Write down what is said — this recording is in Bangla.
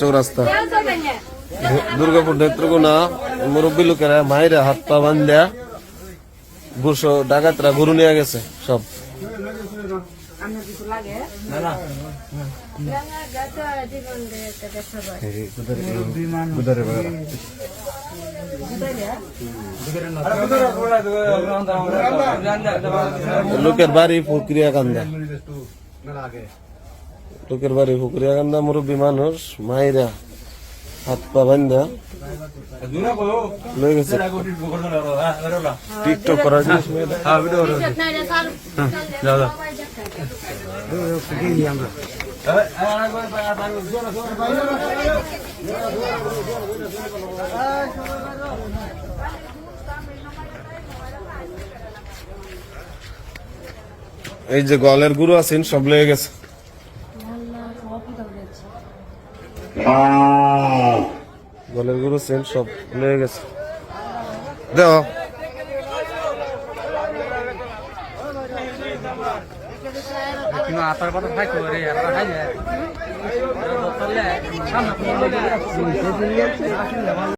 চৌরাস্তা। দুর্গাপুর নেত্রকোনা, মুরব্বী লোকেরা মায়েরা হাত পা বান্ধা গুসো ডাকাতরা গরু নিয়ে গেছে, সব। লোকের বাড়ি প্রক্রিয়া কান্দা লোকের বাড়ি প্রক্রিয়া কান্দা মুরব্বী মানুষ মায়েরা হাত পা বান্ধা লয়ে গেছে। টিকটক করার জিনিস এই যে গলের গুরু আছেন সব লেগে গেছে। গলের গুরু সেল সব হয়ে গেছে দেও কিন্তু আতার কথা খাই করে আতার খাই যায়